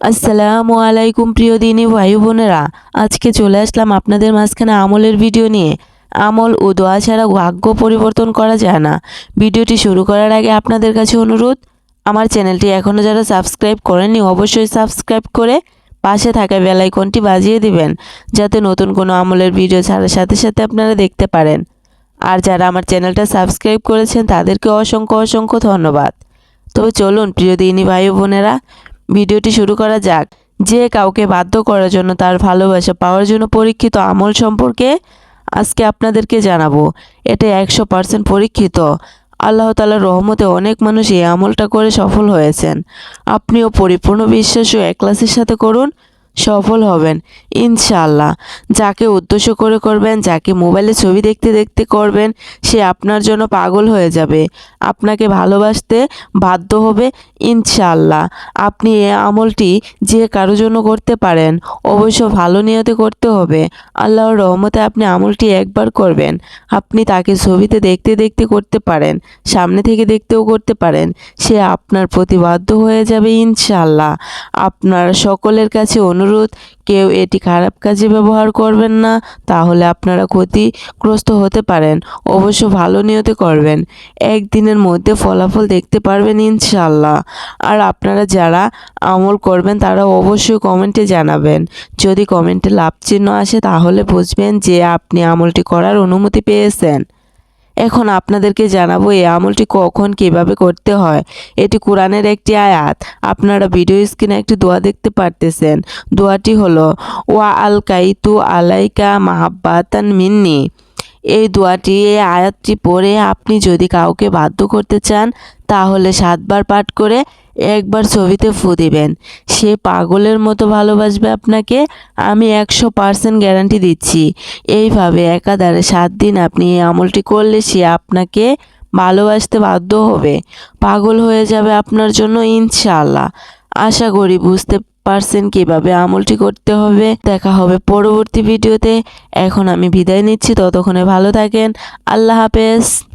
আসসালামু আলাইকুম প্রিয় দিনী ভাই বোনেরা। আজকে চলে আসলাম আপনাদের মাঝখানে আমলের ভিডিও নিয়ে। আমল ও দোয়া ছাড়া ভাগ্য পরিবর্তন করা যায় না। ভিডিওটি শুরু করার আগে আপনাদের কাছে অনুরোধ, আমার চ্যানেলটি এখনও যারা সাবস্ক্রাইব করেননি অবশ্যই সাবস্ক্রাইব করে পাশে থাকা বেল আইকনটি বাজিয়ে দিবেন, যাতে নতুন কোনো আমলের ভিডিও ছাড়ার সাথে সাথে আপনারা দেখতে পারেন। আর যারা আমার চ্যানেলটা সাবস্ক্রাইব করেছেন তাদেরকে অসংখ্য অসংখ্য ধন্যবাদ। তবে চলুন প্রিয় দিনী ভাই বোনেরা ভিডিওটি শুরু করা যাক। যে কাউকে বাধ্য করার জন্য তার ভালোবাসা পাওয়ার জন্য পরীক্ষিত আমল সম্পর্কে আজকে আপনাদেরকে জানাব। এটা একশো পার্সেন্ট পরীক্ষিত। আল্লাহ তালার রহমতে অনেক মানুষ এই আমলটা করে সফল হয়েছেন। আপনিও পরিপূর্ণ বিশ্বাস ও একলাসের সাথে করুন। সফল হবেন ইনশাল্লাহ যাকে উদ্দেশ্য করে করবেন, যাকে মোবাইলে ছবি দেখতে দেখতে করবেন, সে আপনার জন্য পাগল হয়ে যাবে। আপনাকে ভালোবাসতে বাধ্য হবে ইনশাল্লাহ আপনি এ আমলটি যে কারোর জন্য করতে পারেন, অবশ্য ভালো নিয়তে করতে হবে। আল্লাহর রহমতে আপনি আমলটি একবার করবেন। আপনি তাকে ছবিতে দেখতে দেখতে করতে পারেন, সামনে থেকে দেখতেও করতে পারেন। সে আপনার প্রতি বাধ্য হয়ে যাবে ইনশাল্লাহ আপনার সকলের কাছে অনুরোধ কেউ এটি খারাপ কাজে ব্যবহার করবেন না, তাহলে আপনারা ক্ষতিগ্রস্ত হতে পারেন। অবশ্য ভালো নিয়তে করবেন। একদিনের মধ্যে ফলাফল দেখতে পারবেন ইনশাল্লাহ আর আপনারা যারা আমল করবেন, তারা অবশ্যই কমেন্টে জানাবেন। যদি কমেন্টে লাভ চিহ্ন আসে, তাহলে বুঝবেন যে আপনি আমলটি করার অনুমতি পেয়েছেন। এখন আপনাদেরকে জানাব এই আমলটি কখন কীভাবে করতে হয়। এটি কোরআনের একটি আয়াত। আপনারা ভিডিও স্ক্রিনে একটি দোয়া দেখতে পারতেছেন। দোয়াটি হলো, ওয়া আল কাইতু আলাইকা মাহাব্বাতান মিন্নি। এই দোয়াটি, এই আয়াতটি পড়ে আপনি যদি কাউকে বাধ্য করতে চান, তাহলে সাতবার পাঠ করে একবার ছবিতে ফু দিবেন। সে পাগলের মতো ভালোবাসবে আপনাকে, আমি একশো পার্সেন্ট গ্যারান্টি দিচ্ছি। এইভাবে একাধারে সাত দিন আপনি এই আমলটি করলে সে আপনাকে ভালোবাসতে বাধ্য হবে। পাগল হয়ে যাবে আপনার জন্য ইনশাআল্লাহ। আশা করি বুঝতে পারছেন কীভাবে আমলটি করতে হবে। দেখা হবে পরবর্তী ভিডিওতে। এখন আমি বিদায় নিচ্ছি। ততক্ষণে ভালো থাকেন। আল্লাহ হাফেজ।